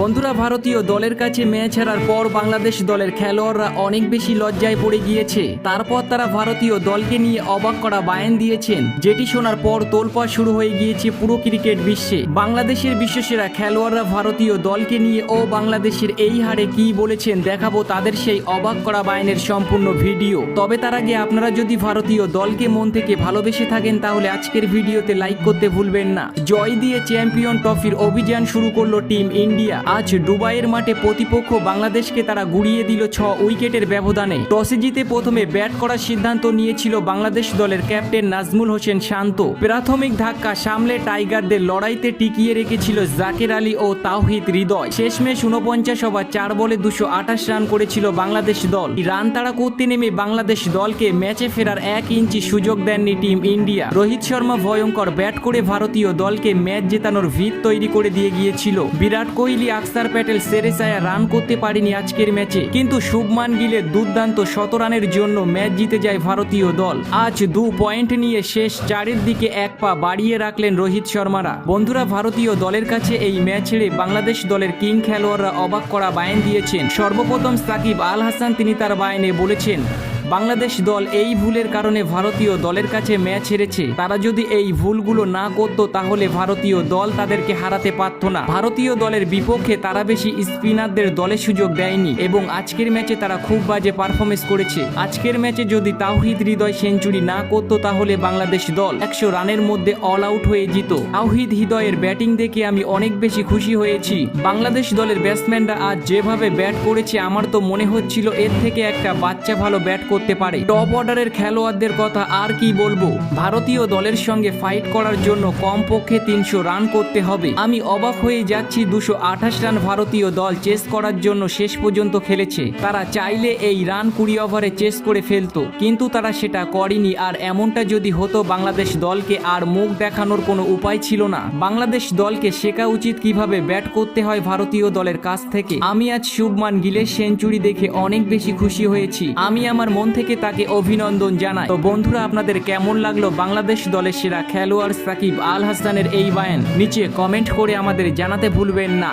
বন্ধুরা, ভারতীয় দলের কাছে ম্যাচ হারার পর বাংলাদেশ দলের খেলোয়াড়রা অনেক বেশি লজ্জায় পড়ে গিয়েছে। তারপর তারা ভারতীয় দলকে নিয়ে অবাক করা বায়ান দিয়েছেন। যেটি শোনার পর তোলপাড় শুরু হয়ে গিয়েছে পুরো ক্রিকেট বিশ্বে। বাংলাদেশের বিশ্বসেরা খেলোয়াড়রা ভারতীয় দলকে নিয়ে, ও বাংলাদেশের এই হারে কি বলেছেন দেখাবো তাদের সেই অবাক করা বায়ানের সম্পূর্ণ ভিডিও। তবে তার আগে আপনারা যদি ভারতীয় দলকে মন থেকে ভালোবেসে থাকেন, তাহলে আজকের ভিডিওতে লাইক করতে ভুলবেন না। জয় দিয়ে চ্যাম্পিয়ন ট্রফির অভিযান শুরু করল টিম ইন্ডিয়া। আজ দুবাইয়ের মাঠে প্রতিপক্ষ বাংলাদেশকে তারা গুড়িয়ে দিল ছ উইকেটের ব্যবধানে। টসে জিতে প্রথমে ব্যাট করার সিদ্ধান্ত নিয়েছিল বাংলাদেশ দলের ক্যাপ্টেন নাজমুল হোসেন শান্ত। প্রাথমিক ধাক্কা সামলে টাইগারদের লড়াইতে টিকিয়ে রেখেছিল জাকের আলী ও তাওহিদ হৃদয়। শেষমেশ উনপঞ্চাশ ওভার চার বলে দুশো আঠাশ রান করেছিল বাংলাদেশ দল। রান তাড়া করতে নেমে বাংলাদেশ দলকে ম্যাচে ফেরার এক ইঞ্চি সুযোগ দেননি টিম ইন্ডিয়া। রোহিত শর্মা ভয়ঙ্কর ব্যাট করে ভারতীয় দলকে ম্যাচ জেতানোর ভিত তৈরি করে দিয়ে গিয়েছিল। বিরাট কোহলি আকসার প্যাটেল সেরেসায়া রান করতে পারেনি আজকের ম্যাচে। কিন্তু শুভমান গিলের দুর্দান্ত শত রানের জন্য ম্যাচ জিতে যায় ভারতীয় দল। আজ দু পয়েন্ট নিয়ে শেষ চারের দিকে এক পা বাড়িয়ে রাখলেন রোহিত শর্মারা। বন্ধুরা, ভারতীয় দলের কাছে এই ম্যাচ ছেড়ে বাংলাদেশ দলের কিং খেলোয়াড়রা অবাক করা বায়ন দিয়েছেন। সর্বপ্রথম সাকিব আল হাসান তিনি তার বায়নে বলেছেন বাংলাদেশ দল এই ভুলের কারণে ভারতীয় দলের কাছে ম্যাচ হেরেছে। তারা যদি এই ভুলগুলো না করতো তাহলে ভারতীয় দল তাদেরকে হারাতে পারত না। ভারতীয় দলের বিপক্ষে তারা বেশি স্পিনারদের দলে সুযোগ দেয়নি এবং আজকের ম্যাচে তারা খুব বাজে পারফরমেন্স করেছে। আজকের ম্যাচে যদি তাওহিদ হৃদয় সেঞ্চুরি না করতো তাহলে বাংলাদেশ দল একশো রানের মধ্যে অল আউট হয়ে যেত তাওহিদ হৃদয়ের ব্যাটিং দেখে আমি অনেক বেশি খুশি হয়েছি। বাংলাদেশ দলের ব্যাটসম্যানরা আজ যেভাবে ব্যাট করেছে, আমার তো মনে হচ্ছিল এর থেকে একটা বাচ্চা ভালো ব্যাট করতে পারে। টপ অর্ডারের খেলোয়াড়দের কথা আর কি বলব? ভারতীয় দলের সঙ্গে ফাইট করার জন্য কমপক্ষে তিনশো রান করতে হবে। আমি অবাক হয়ে যাচ্ছি দুশো আঠাশ রান ভারতীয় দল চেস করার জন্য শেষ পর্যন্ত খেলেছে। তারা চাইলে এই রান কুড়ি ওভারে চেস করে ফেলতো। কিন্তু তারা সেটা করেনি আর এমনটা যদি হতো, বাংলাদেশ দলকে আর মুখ দেখানোর কোনো উপায় ছিল না। বাংলাদেশ দলকে শেখা উচিত কীভাবে ব্যাট করতে হয় ভারতীয় দলের কাছ থেকে। আমি আজ শুভমান গিলের সেঞ্চুরি দেখে অনেক বেশি খুশি হয়েছি। আমি আমার মন থেকে তাকে অভিনন্দন জানায় তো বন্ধুরা, আপনাদের কেমন লাগল বাংলাদেশ দলের সেরা খেলোয়াড় সাকিব আল হাসানের এই বায়ান? নিচে কমেন্ট করে আমাদের জানাতে ভুলবেন না।